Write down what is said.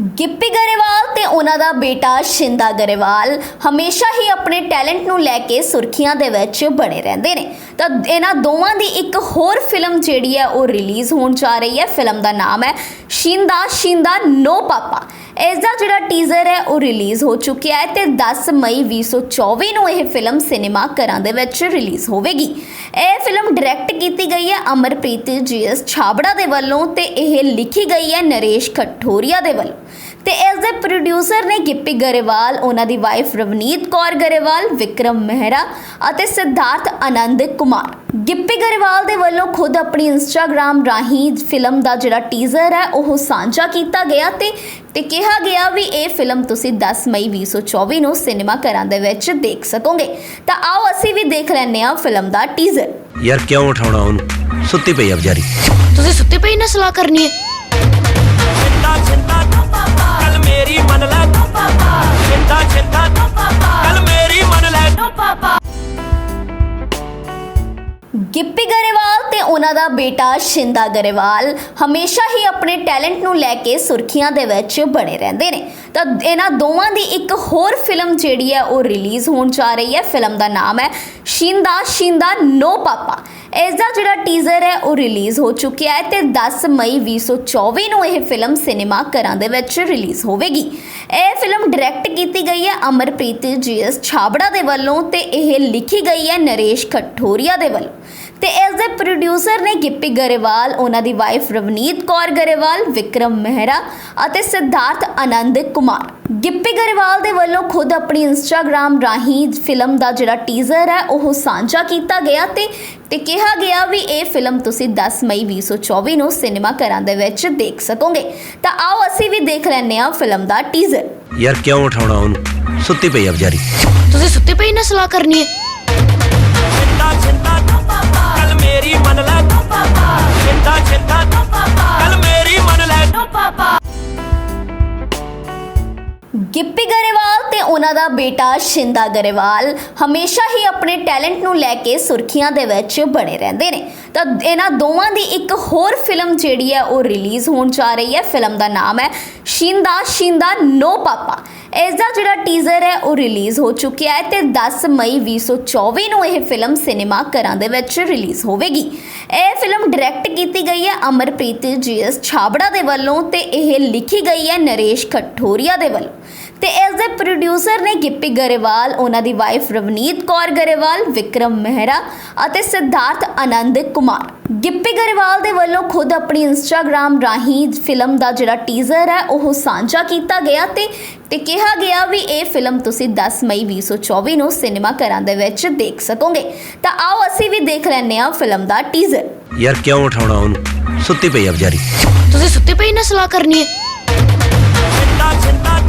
ਗਿੱਪੀ ਗਰੇਵਾਲ ਤੇ ਉਹਨਾਂ ਦਾ ਬੇਟਾ ਸ਼ਿੰਦਾ ਗਰੇਵਾਲ ਹਮੇਸ਼ਾ ਹੀ ਆਪਣੇ ਟੈਲੈਂਟ ਨੂੰ ਲੈ ਕੇ ਸੁਰਖੀਆਂ ਦੇ ਵਿੱਚ ਬਣੇ ਰਹਿੰਦੇ ਨੇ। ਤਾਂ ਇਹਨਾਂ ਦੋਵਾਂ ਦੀ ਇੱਕ ਹੋਰ ਫਿਲਮ ਜਿਹੜੀ ਹੈ ਉਹ ਰਿਲੀਜ਼ ਹੋਣ ਜਾ ਰਹੀ ਹੈ। ਫਿਲਮ ਦਾ ਨਾਮ ਹੈ ਸ਼ਿੰਦਾ ਸ਼ਿੰਦਾ ਨੋ ਪਾਪਾ। ਇਸ ਦਾ ਜਿਹੜਾ ਟੀਜ਼ਰ ਹੈ, ਉਹ ਰਿਲੀਜ਼ ਹੋ ਚੁੱਕਿਆ ਹੈ ਤੇ 10 ਮਈ 2024 ਨੂੰ ਇਹ ਫਿਲਮ ਸਿਨੇਮਾ ਘਰਾਂ ਦੇ ਵਿੱਚ ਰਿਲੀਜ਼ ਹੋਵੇਗੀ। ਇਹ ਫਿਲਮ ਡਾਇਰੈਕਟ ਕੀਤੀ ਗਈ ਹੈ ਅਮਰਪ੍ਰੀਤ ਜੀਐਸ ਛਾਬੜਾ ਦੇ ਵੱਲੋਂ ਤੇ ਇਹ ਲਿਖੀ ਗਈ ਹੈ ਨਰੇਸ਼ ਖੱਟੋਰੀਆ ਦੇ ਵੱਲੋਂ। ਤੇ ਇਸ ਦੇ ਪ੍ਰੋਡਿਊਸਰ ਨੇ ਗਿੱਪੀ ਗਰੇਵਾਲ, ਉਹਨਾਂ ਦੀ ਵਾਈਫ ਰਵਨੀਤ ਕੌਰ ਗਰੇਵਾਲ, ਵਿਕਰਮ ਮਹਿਰਾ ਅਤੇ ਸਿਧਾਰਥ ਆਨੰਦ ਕੁਮਾਰ। ਗਿੱਪੀ ਗਰੇਵਾਲ ਦੇ ਵੱਲੋਂ ਖੁਦ ਆਪਣੀ ਇੰਸਟਾਗ੍ਰam ਰਾਹੀਂ ਫਿਲਮ ਦਾ ਜਿਹੜਾ ਟੀਜ਼ਰ ਹੈ ਉਹ ਸਾਂਝਾ ਕੀਤਾ ਗਿਆ ਤੇ ਤੇ ਕਿਹਾ ਗਿਆ ਵੀ ਇਹ ਫਿਲਮ ਤੁਸੀਂ 10 ਮਈ 2024 ਨੂੰ ਸਿਨੇਮਾ ਘਰਾਂ ਦੇ ਵਿੱਚ ਦੇਖ ਸਕੋਗੇ। ਤਾਂ ਆਓ ਅਸੀਂ ਵੀ ਦੇਖ ਲੈਂਦੇ ਹਾਂ ਫਿਲਮ ਦਾ ਟੀਜ਼ਰ ਯਾਰ ਕਿਉਂ ਉਠਾਉਣਾ ਉਹਨੂੰ? ਸੁੱਤੀ ਪਈ ਆ ਵਿਚਾਰੀ। ਤੁਸੀਂ ਸੁੱਤੇ ਪਈ ਨਾ ਸਲਾਹ ਕਰਨੀ ਹੈ। ਚਿੰਤਾ ਚਿੰਤਾ ਕੱਲ ਮੇਰੀ ਮੰਨ ਲੈ ਗਿੱਪੀ ਗਰੇਵਾਲ ਤੇ ਉਹਨਾਂ ਦਾ ਬੇਟਾ ਸ਼ਿੰਦਾ ਗਰੇਵਾਲ ਹਮੇਸ਼ਾ ਹੀ ਆਪਣੇ ਟੈਲੈਂਟ ਨੂੰ ਲੈ ਕੇ ਸੁਰਖੀਆਂ ਦੇ ਵਿੱਚ ਬਣੇ ਰਹਿੰਦੇ ਨੇ। ਤਾਂ ਇਹਨਾਂ ਦੋਵਾਂ ਦੀ ਇੱਕ ਹੋਰ ਫਿਲਮ ਜਿਹੜੀ ਹੈ ਉਹ ਰਿਲੀਜ਼ ਹੋਣ ਜਾ ਰਹੀ ਹੈ, ਫਿਲਮ ਦਾ ਨਾਮ ਹੈ ਸ਼ਿੰਦਾ ਸ਼ਿੰਦਾ ਨੋ ਪਾਪਾ। ਇਸ ਦਾ ਜਿਹੜਾ ਟੀਜ਼ਰ ਹੈ, ਉਹ ਰਿਲੀਜ਼ ਹੋ ਚੁੱਕਿਆ ਹੈ ਤੇ 10 ਮਈ 2024 ਨੂੰ ਇਹ ਫਿਲਮ ਸਿਨੇਮਾ ਘਰਾਂ ਦੇ ਵਿੱਚ ਰਿਲੀਜ਼ ਹੋਵੇਗੀ। ਇਹ ਫਿਲਮ ਡਾਇਰੈਕਟ ਕੀਤੀ ਗਈ ਹੈ ਅਮਰਪ੍ਰੀਤ ਜੀਐਸ ਛਾਬੜਾ ਦੇ ਵੱਲੋਂ ਤੇ ਇਹ ਲਿਖੀ ਗਈ ਹੈ ਨਰੇਸ਼ ਖੱਟੋਰੀਆ ਦੇ ਵੱਲੋਂ। ਤੇ ਇਸ ਦੇ ਪ੍ਰੋਡਿਊਸਰ ਨੇ ਗਿੱਪੀ ਗਰੇਵਾਲ, ਉਹਨਾਂ ਦੀ ਵਾਈਫ ਰਵਨੀਤ ਕੌਰ ਗਰੇਵਾਲ, ਵਿਕਰਮ ਮਹਿਰਾ ਅਤੇ ਸਿਧਾਰਥ ਆਨੰਦ ਕੁਮਾਰ। ਗਿੱਪੀ ਗਰੇਵਾਲ ਦੇ ਵੱਲੋਂ ਖੁਦ ਆਪਣੀ ਇੰਸਟਾਗ੍ਰam ਰਾਹੀਂ ਫਿਲਮ ਦਾ ਜਿਹੜਾ ਟੀਜ਼ਰ ਹੈ ਉਹ ਸਾਂਝਾ ਕੀਤਾ ਗਿਆ ਤੇ ਤੇ ਕਿਹਾ ਗਿਆ ਵੀ ਇਹ ਫਿਲਮ ਤੁਸੀਂ 10 ਮਈ 2024 ਨੂੰ ਸਿਨੇਮਾ ਘਰਾਂ ਦੇ ਵਿੱਚ ਦੇਖ ਸਕੋਗੇ। ਤਾਂ ਆਓ ਅਸੀਂ ਵੀ ਦੇਖ ਲੈਂਦੇ ਹਾਂ ਫਿਲਮ ਦਾ ਟੀਜ਼ਰ ਯਾਰ ਕਿਉਂ ਉਠਾਉਣਾ ਉਹਨੂੰ? ਸੁੱਤੀ ਪਈ ਆ ਵਿਚਾਰੀ। ਤੁਸੀਂ ਸੁੱਤੇ ਪਈ ਨਾ ਸਲਾਹ ਕਰਨੀ ਹੈ। ਚਿੰਤਾ ਚਿੰਤਾ ਕੱਲ ਮੇਰੀ ਮੰਨ ਲੈ। ਚਿੰਤਾ ਚਿੰਤਾ ਉਹਨਾਂ ਦਾ ਬੇਟਾ ਸ਼ਿੰਦਾ ਗਰੇਵਾਲ ਹਮੇਸ਼ਾ ਹੀ ਆਪਣੇ ਟੈਲੈਂਟ ਨੂੰ ਲੈ ਕੇ ਸੁਰਖੀਆਂ ਦੇ ਵਿੱਚ ਬਣੇ ਰਹਿੰਦੇ ਨੇ। ਤਾਂ ਇਹਨਾਂ ਦੋਵਾਂ ਦੀ ਇੱਕ ਹੋਰ ਫਿਲਮ ਜਿਹੜੀ ਹੈ ਉਹ ਰਿਲੀਜ਼ ਹੋਣ ਜਾ ਰਹੀ ਹੈ। ਫਿਲਮ ਦਾ ਨਾਮ ਹੈ ਸ਼ਿੰਦਾ ਸ਼ਿੰਦਾ ਨੋ ਪਾਪਾ। ਇਸ ਦਾ ਜਿਹੜਾ ਟੀਜ਼ਰ ਹੈ ਉਹ ਰਿਲੀਜ਼ ਹੋ ਚੁੱਕਿਆ ਹੈ ਤੇ 10 ਮਈ 2024 ਨੂੰ ਇਹ ਫਿਲਮ ਸਿਨੇਮਾ ਘਰਾਂ ਦੇ ਵਿੱਚ ਰਿਲੀਜ਼ ਹੋਵੇਗੀ। ਇਹ ਫਿਲਮ ਡਾਇਰੈਕਟ ਕੀਤੀ ਗਈ ਹੈ ਅਮਰਪ੍ਰੀਤ ਜੀਐਸ ਛਾਬੜਾ ਦੇ ਵੱਲੋਂ ਤੇ ਇਹ ਲਿਖੀ ਗਈ ਹੈ ਨਰੇਸ਼ ਖੱਟੋਰੀਆ ਦੇ ਵੱਲੋਂ। ਤੇ ਇਸ ਦੇ ਪ੍ਰੋਡਿਊਸਰ ਨੇ ਗਿੱਪੀ ਗਰੇਵਾਲ ਉਹਨਾਂ ਦੀ ਵਾਈਫ ਰਵਨੀਤ ਕੌਰ ਗਰੇਵਾਲ ਵਿਕਰਮ ਮਹਿਰਾ ਅਤੇ ਸਿਧਾਰਥ ਆਨੰਦ ਕੁਮਾਰ। ਗਿੱਪੀ ਗਰੇਵਾਲ ਦੇ ਵੱਲੋਂ ਖੁਦ ਆਪਣੀ ਇੰਸਟਾਗ੍ਰam ਰਾਹੀਂ ਫਿਲਮ ਦਾ ਜਿਹੜਾ ਟੀਜ਼ਰ ਹੈ ਉਹ ਸਾਂਝਾ ਕੀਤਾ ਗਿਆ ਤੇ ਤੇ ਕਿਹਾ ਗਿਆ ਵੀ ਇਹ ਫਿਲਮ ਤੁਸੀਂ 10 ਮਈ 2024 ਨੂੰ ਸਿਨੇਮਾ ਘਰਾਂ ਦੇ ਵਿੱਚ ਦੇਖ ਸਕੋਗੇ। ਤਾਂ ਆਓ ਅਸੀਂ ਵੀ ਦੇਖ ਲੈਂਦੇ ਹਾਂ ਫਿਲਮ ਦਾ ਟੀਜ਼ਰ ਯਾਰ ਕਿਉਂ ਉਠਾਉਣਾ ਉਹਨੂੰ? ਸੁੱਤੀ ਪਈ ਆ ਵਿਚਾਰੀ। ਤੁਸੀਂ ਸੁੱਤੇ ਪਈ ਨਾ ਸਲਾਹ ਕਰਨੀ ਹੈ। ਚਿੰਤਾ ਚਿੰਤਾ